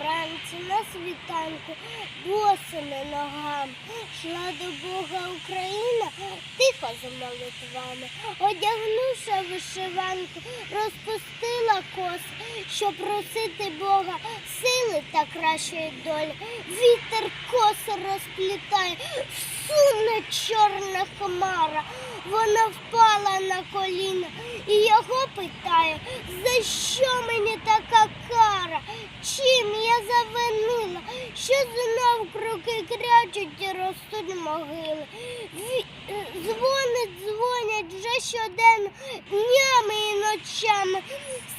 вранці на світанку, босими ногами. Шла до Бога Україна, тихо за молитвами, одягнувши вишиванку, розпустила коси, щоб просити Бога сили та кращої долі. Вітер коси розплітає, суне чорна хмара. Вона впала на коліна і його питає, за що завинила? Що знов круки крячуть і ростуть могили? Е, Дзвонить, дзвонять вже щоденно, днями і ночами.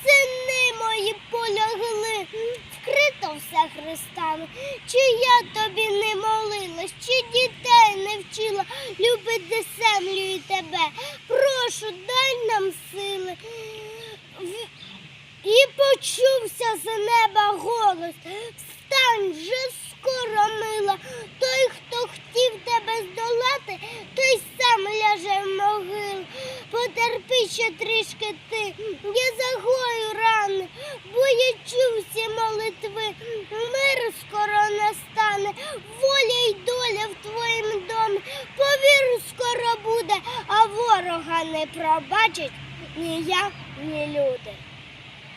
Сини мої полягли, вкрито все хрестами. Чи я тобі не молилась, чи дітей не вчила любити землю і тебе? Прошу, дай нам сили. І почувся могилу. Потерпи ще трішки ти, я загою рани, бо я чув всі молитви. Мир скоро настане, воля й доля в твоїм домі. Повір, скоро буде, а ворога не пробачить ні я, ні люди.